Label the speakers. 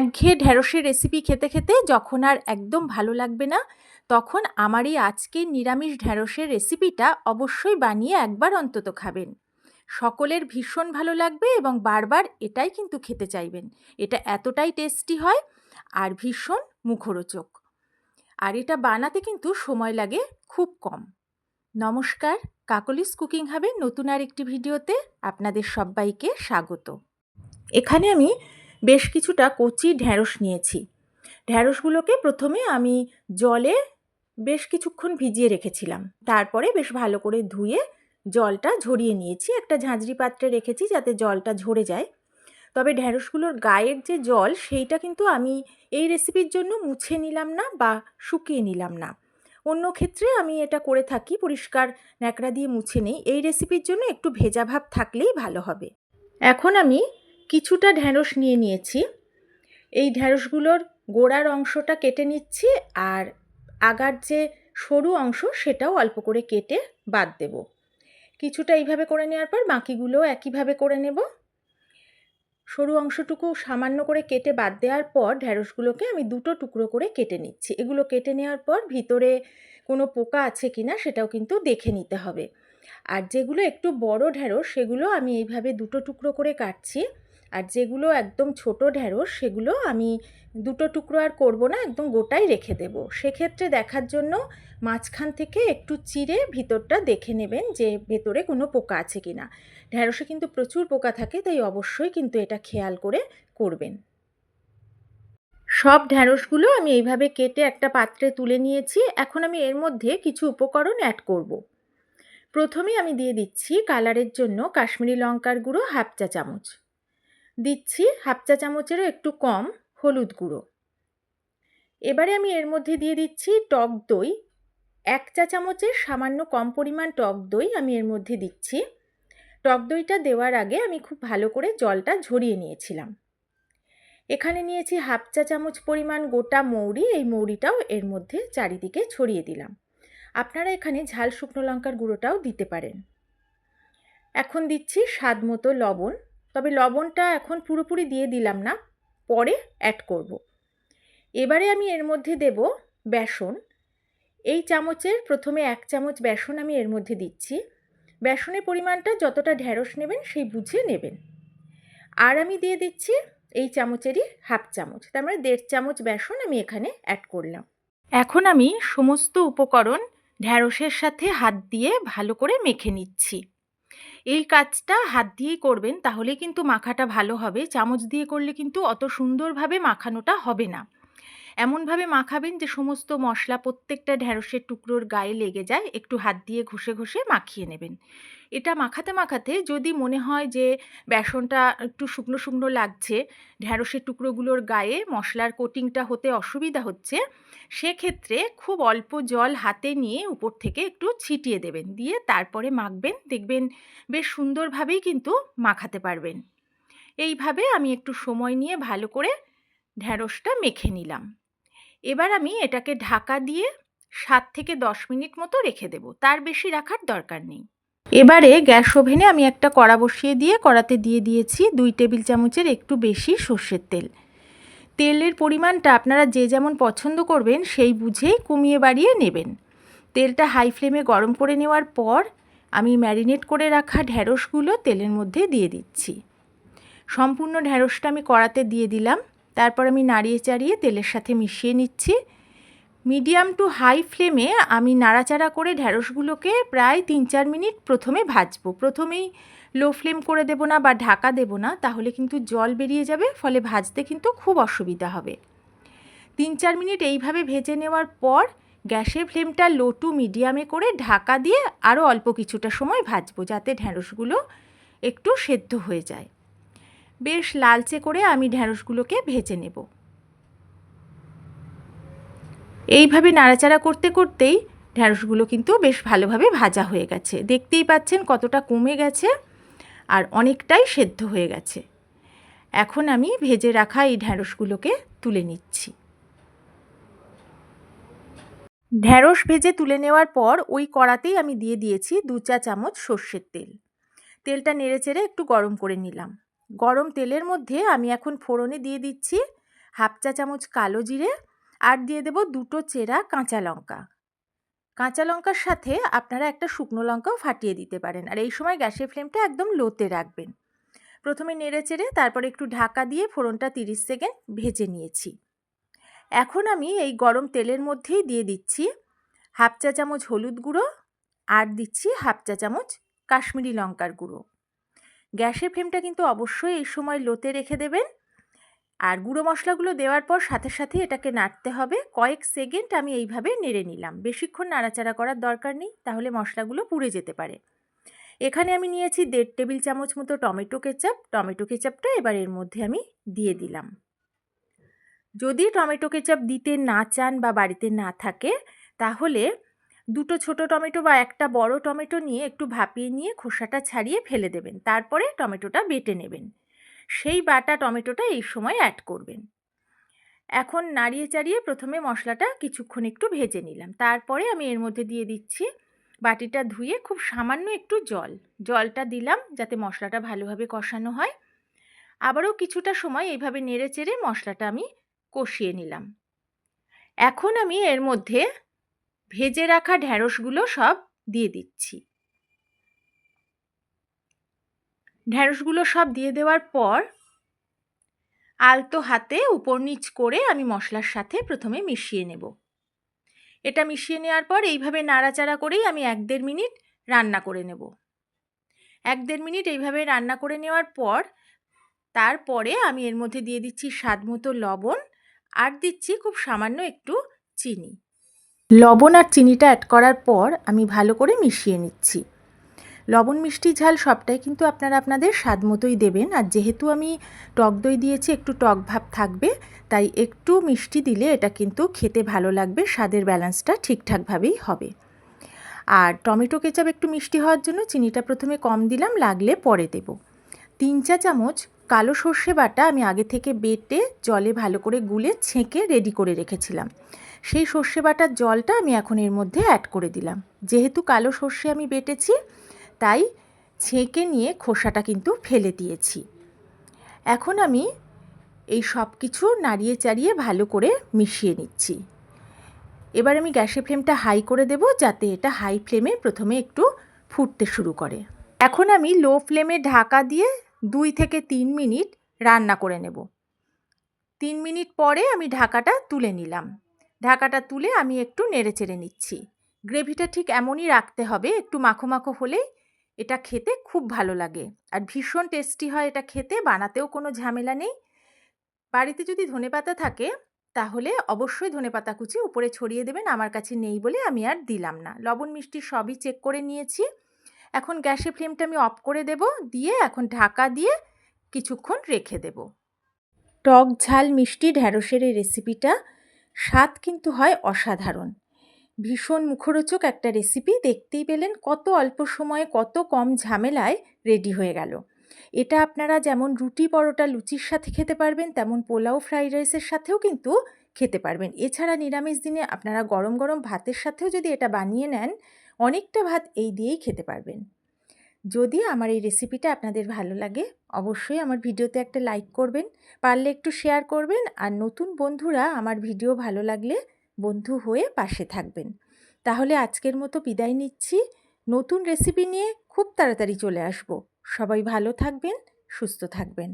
Speaker 1: একঘেয়ে ঢ্যাঁড়সের রেসিপি খেতে খেতে যখন আর একদম ভালো লাগবে না, তখন আমার এই আজকের নিরামিষ ঢ্যাঁড়সের রেসিপিটা অবশ্যই বানিয়ে একবার অন্তত খাবেন। সকলের ভীষণ ভালো লাগবে এবং বারবার এটাই কিন্তু খেতে চাইবেন। এটা এতটাই টেস্টি হয় আর ভীষণ মুখরোচক। আর এটা বানাতে কিন্তু সময় লাগে খুব কম। নমস্কার, কাকলিস কুকিং হাবে নতুন আর একটি ভিডিওতে আপনাদের সবাইকে স্বাগত। এখানে আমি বেশ কিছুটা কচি ঢ্যাঁড়স নিয়েছি। ঢ্যাঁড়সগুলোকে প্রথমে আমি জলে বেশ কিছুক্ষণ ভিজিয়ে রেখেছিলাম। তারপরে বেশ ভালো করে ধুয়ে জলটা ঝরিয়ে নিয়েছি। একটা ঝাঁঝরি পাত্রে রেখেছি যাতে জলটা ঝরে যায়। তবে ঢ্যাঁড়সগুলোর গায়ের যে জল, সেইটা কিন্তু আমি এই রেসিপির জন্য মুছে নিলাম না বা শুকিয়ে নিলাম না। অন্য ক্ষেত্রে আমি এটা করে থাকি, পরিষ্কার ন্যাকড়া দিয়ে মুছে নেই। এই রেসিপির জন্য একটু ভেজা ভাব থাকলেই ভালো হবে। এখন আমি কিছুটা ঢ্যাঁড়স নিয়ে নিয়েছি। এই ঢ্যাঁড়সগুলোর গোড়ার অংশটা কেটে নিচ্ছি আর আগার যে সরু অংশ সেটাও অল্প করে কেটে বাদ দেব। কিছুটা এইভাবে করে নেওয়ার পর বাকিগুলোও একইভাবে করে নেব। সরু অংশটুকু সামান্য করে কেটে বাদ দেওয়ার পর ঢ্যাঁড়সগুলোকে আমি দুটো টুকরো করে কেটে নিচ্ছি। এগুলো কেটে নেওয়ার পর ভিতরে কোনো পোকা আছে কি না সেটাও কিন্তু দেখে নিতে হবে। আর যেগুলো একটু বড় ঢ্যাঁড়স সেগুলো আমি এইভাবে দুটো টুকরো করে কাটছি। আর যেগুলো একদম ছোট ঢ্যাঁড়স সেগুলো আমি দুটো টুকরো আর করব না, একদম গোটাই রেখে দেব। সেক্ষেত্রে দেখার জন্য মাঝখান থেকে একটু চিরে ভিতরটা দেখে নেবেন যে ভেতরে কোনো পোকা আছে কি না ঢ্যাঁড়সে কিন্তু প্রচুর পোকা থাকে, তাই অবশ্যই কিন্তু এটা খেয়াল করে করবেন। সব ঢ্যাঁড়সগুলো আমি এইভাবে কেটে একটা পাত্রে তুলে নিয়েছি। এখন আমি এর মধ্যে কিছু উপকরণ অ্যাড করব। প্রথমে আমি দিয়ে দিচ্ছি কালারের জন্য কাশ্মীরি লঙ্কার গুঁড়ো হাফ চা চামচ। দিচ্ছি হাফ চা চামচেরও একটু কম হলুদ গুঁড়ো। এবারে আমি এর মধ্যে দিয়ে দিচ্ছি টক দই। এক চা চামচের সামান্য কম পরিমাণ টক দই আমি এর মধ্যে দিচ্ছি। টক দইটা দেওয়ার আগে আমি খুব ভালো করে জলটা ঝরিয়ে নিয়েছিলাম। এখানে নিয়েছি হাফ চা চামচ পরিমাণ গোটা মৌরি, এই মৌরিটাও এর মধ্যে চারিদিকে ছড়িয়ে দিলাম। আপনারা এখানে ঝাল শুকনো লঙ্কার গুঁড়োটাও দিতে পারেন। এখন দিচ্ছি স্বাদ মতো লবণ। তবে লবণটা এখন পুরোপুরি দিয়ে দিলাম না, পরে অ্যাড করব। এবারে আমি এর মধ্যে দেব বেসন। এই চামচের প্রথমে এক চামচ বেসন আমি এর মধ্যে দিচ্ছি। বেসনের পরিমাণটা যতটা ঢ্যাঁড়স নেবেন সেই বুঝে নেবেন। আর আমি দিয়ে দিচ্ছি এই চামচেরই হাফ চামচ, তার মানে দেড় চামচ বেসন আমি এখানে অ্যাড করলাম। এখন আমি সমস্ত উপকরণ ঢ্যাঁড়সের সাথে হাত দিয়ে ভালো করে মেখে নিচ্ছি। এই কাজটা হাত দিয়েই করবেন তাহলে কিন্তু মাখাটা ভালো হবে। চামচ দিয়ে করলে কিন্তু অত সুন্দরভাবে মাখানোটা হবে না। এমনভাবে মাখাবেন যে সমস্ত মশলা প্রত্যেকটা ঢ্যাঁড়সের টুকরোর গায়ে লেগে যায়, একটু হাত দিয়ে ঘষে ঘষে মাখিয়ে নেবেন। এটা মাখাতে মাখাতে যদি মনে হয় যে বেসনটা একটু শুকনো শুকনো লাগছে ঢ্যাঁড়সের টুকরোগুলোর গায়ে মশলার কোটিংটা হতে অসুবিধা হচ্ছে, সেক্ষেত্রে খুব অল্প জল হাতে নিয়ে উপর থেকে একটু ছিটিয়ে দেবেন। দিয়ে তারপরে মাখবেন, দেখবেন বেশ সুন্দরভাবেই কিন্তু মাখাতে পারবেন। এইভাবে আমি একটু সময় নিয়ে ভালো করে ঢ্যাঁড়সটা মেখে নিলাম। এবার আমি এটাকে ঢাকা দিয়ে সাত থেকে দশ মিনিট মতো রেখে দেব। তার বেশি রাখার দরকার নেই। এবারে গ্যাস ওভেনে আমি একটা কড়া বসিয়ে দিয়ে কড়াতে দিয়ে দিয়েছি দুই টেবিল চামচের একটু বেশি সর্ষের তেল। তেলের পরিমাণটা আপনারা যে যেমন পছন্দ করবেন সেই বুঝেই কমিয়ে বাড়িয়ে নেবেন। তেলটা হাই ফ্লেমে গরম করে নেওয়ার পর আমি ম্যারিনেট করে রাখা ঢ্যাঁড়সগুলো তেলের মধ্যে দিয়ে দিচ্ছি। সম্পূর্ণ ঢ্যাঁড়সটা আমি কড়াতে দিয়ে দিলাম। তারপর আমি নাড়িয়ে চাড়িয়ে তেলের সাথে মিশিয়ে নিচ্ছি। মিডিয়াম টু হাই ফ্লেমে আমি নাড়াচাড়া করে ঢ্যাঁড়সগুলোকে প্রায় তিন চার মিনিট প্রথমে ভাজবো। প্রথমেই লো ফ্লেম করে দেবো না বা ঢাকা দেবো না, তাহলে কিন্তু জল বেরিয়ে যাবে, ফলে ভাজতে কিন্তু খুব অসুবিধা হবে। তিন চার মিনিট এইভাবে ভেজে নেওয়ার পর গ্যাসের ফ্লেমটা লো টু মিডিয়ামে করে ঢাকা দিয়ে আরও অল্প কিছুটা সময় ভাজবো, যাতে ঢ্যাঁড়সগুলো একটু সেদ্ধ হয়ে যায়। বেশ লালচে করে আমি ঢ্যাঁড়সগুলোকে ভেজে নেব। এইভাবে নাড়াচাড়া করতে করতেই ঢ্যাঁড়সগুলো কিন্তু বেশ ভালোভাবে ভাজা হয়ে গেছে। দেখতেই পাচ্ছেন কতটা কমে গেছে আর অনেকটাই সেদ্ধ হয়ে গেছে। এখন আমি ভেজে রাখা এই ঢ্যাঁড়সগুলোকে তুলে নিচ্ছি। ঢ্যাঁড়স ভেজে তুলে নেওয়ার পর ওই কড়াতেই আমি দিয়ে দিয়েছি দু চা চামচ সর্ষের তেল। তেলটা নেড়ে চেড়ে একটু গরম করে নিলাম। গরম তেলের মধ্যে আমি এখন ফোড়নে দিয়ে দিচ্ছি হাফ চা চামচ কালো জিরে আর দিয়ে দেব দুটো চেরা কাঁচা লঙ্কা। কাঁচা লঙ্কার সাথে আপনারা একটা শুকনো লঙ্কাও ফাটিয়ে দিতে পারেন আর এই সময় গ্যাসের ফ্লেমটা একদম লোতে রাখবেন। প্রথমে নেড়ে চেড়ে তারপর একটু ঢাকা দিয়ে ফোড়নটা তিরিশ সেকেন্ড ভেজে নিয়েছি। এখন আমি এই গরম তেলের মধ্যেই দিয়ে দিচ্ছি হাফ চা চামচ হলুদ গুঁড়ো আর দিচ্ছি হাফ চা চামচ কাশ্মীরি লঙ্কার গুঁড়ো। গ্যাসের ফ্লেমটা কিন্তু অবশ্যই এই সময় লোতে রেখে দেবেন। আর গুঁড়ো মশলাগুলো দেওয়ার পর সাথে সাথে এটাকে নাড়তে হবে। কয়েক সেকেন্ড আমি এইভাবে নেড়ে নিলাম। বেশিক্ষণ নাড়াচাড়া করার দরকার নেই, তাহলে মশলাগুলো পুড়ে যেতে পারে। এখানে আমি নিয়েছি দেড় টেবিল চামচ মতো টমেটো কেচাপ। টমেটো কেচাপটা এবার এর মধ্যে আমি দিয়ে দিলাম। যদি টমেটো কেচাপ দিতে না চান বা বাড়িতে না থাকে, তাহলে দুটো ছোট টমেটো বা একটা বড় টমেটো নিয়ে একটু ভাপিয়ে নিয়ে খোসাটা ছাড়িয়ে ফেলে দেবেন। তারপরে টমেটোটা বেটে নেবেন। সেই বাটা টমেটোটা এই সময় অ্যাড করবেন। এখন নাড়িয়ে চাড়িয়ে প্রথমে মশলাটা কিছুক্ষণ একটু ভেজে নিলাম। তারপরে আমি এর মধ্যে দিয়ে দিচ্ছি বাটিটা ধুয়ে খুব সামান্য একটু জল। জলটা দিলাম যাতে মশলাটা ভালোভাবে কষানো হয়। আবারও কিছুটা সময় এইভাবে নেড়ে চেড়ে মশলাটা আমি কষিয়ে নিলাম। এখন আমি এর মধ্যে ভেজে রাখা ঢ্যাঁড়সগুলো সব দিয়ে দিচ্ছি। ঢ্যাঁড়সগুলো সব দিয়ে দেওয়ার পর আলতো হাতে উপর নিচ করে আমি মশলার সাথে প্রথমে মিশিয়ে নেব। এটা মিশিয়ে নেওয়ার পর এইভাবে নাড়াচাড়া করেই আমি এক দেড় মিনিট রান্না করে নেব। এক দেড় মিনিট এইভাবে রান্না করে নেওয়ার পর তারপরে আমি এর মধ্যে দিয়ে দিচ্ছি স্বাদ মতো লবণ আর দিচ্ছি খুব সামান্য একটু চিনি। লবণ আর চিনিটা অ্যাড করার পর আমি ভালো করে মিশিয়ে নিচ্ছি। লবণ মিষ্টি ঝাল সবটাই কিন্তু আপনারা আপনাদের স্বাদ মতোই দেবেন। আর যেহেতু আমি টক দই দিয়েছি, একটু টক ভাব থাকবে, তাই একটু মিষ্টি দিলে এটা কিন্তু খেতে ভালো লাগবে, স্বাদের ব্যালেন্সটা ঠিকঠাকভাবেই হবে। আর টমেটো কেচাপ একটু মিষ্টি হওয়ার জন্য চিনিটা প্রথমে কম দিলাম, লাগলে পরে দেব। তিন চা চামচ কালো সর্ষে বাটা আমি আগে থেকে বেটে, জলে ভালো করে গুলে, ছেঁকে রেডি করে রেখেছিলাম। সেই সর্ষে বাটার জলটা আমি এখন এর মধ্যে অ্যাড করে দিলাম। যেহেতু কালো সর্ষে আমি বেটেছি, তাই ছেঁকে নিয়ে খোসাটা কিন্তু ফেলে দিয়েছি। এখন আমি এই সব কিছু নাড়িয়ে চাড়িয়ে ভালো করে মিশিয়ে নিচ্ছি। এবার আমি গ্যাসের ফ্লেমটা হাই করে দেব, যাতে এটা হাই ফ্লেমে প্রথমে একটু ফুটতে শুরু করে। এখন আমি লো ফ্লেমে ঢাকা দিয়ে দুই থেকে তিন মিনিট রান্না করে নেব। তিন মিনিট পরে আমি ঢাকাটা তুলে নিলাম। ঢাকাটা তুলে আমি একটু নেড়ে চেড়ে নিচ্ছি। গ্রেভিটা ঠিক এমনই রাখতে হবে, একটু মাখো মাখো হলেই এটা খেতে খুব ভালো লাগে। আর ভীষণ টেস্টি হয় এটা খেতে, বানাতেও কোনো ঝামেলা নেই। বাড়িতে যদি ধনেপাতা থাকে, তাহলে অবশ্যই ধনেপাতা কুচি উপরে ছড়িয়ে দেবেন, আমার কাছে নেই বলে আমি আর দিলাম না। লবণ মিষ্টি সবই চেক করে নিয়েছি। এখন গ্যাসের ফ্লেমটা আমি অফ করে দেব, দিয়ে এখন ঢাকা দিয়ে কিছুক্ষণ রেখে দেব। টক ঝাল মিষ্টি ঢ্যাঁড়সের এই রেসিপিটা স্বাদ কিন্তু হয় অসাধারণ। ভীষণ মুখরোচক একটা রেসিপি দেখতেই পেলেন কত অল্প সময়ে কত কম ঝামেলায় রেডি হয়ে গেল। এটা আপনারা যেমন রুটি পরোটা লুচির সাথে খেতে পারবেন, তেমন পোলাও, ফ্রাইড রাইসের সাথেও কিন্তু খেতে পারবেন। এছাড়া নিরামিষ দিনে আপনারা গরম গরম ভাতের সাথেও যদি এটা বানিয়ে নেন অনেকটা ভাত এই দিয়েই খেতে পারবেন। যদি আমার এই রেসিপিটা আপনাদের ভালো লাগে, অবশ্যই আমার ভিডিওতে একটা লাইক করবেন, পারলে একটু শেয়ার করবেন, আর নতুন বন্ধুরা আমার ভিডিও ভালো লাগলে বন্ধু হয়ে পাশে থাকবেন। তাহলে আজকের মতো বিদায় নিচ্ছি। নতুন রেসিপি নিয়ে খুব তাড়াতাড়ি চলে আসব। সবাই ভালো থাকবেন, সুস্থ থাকবেন।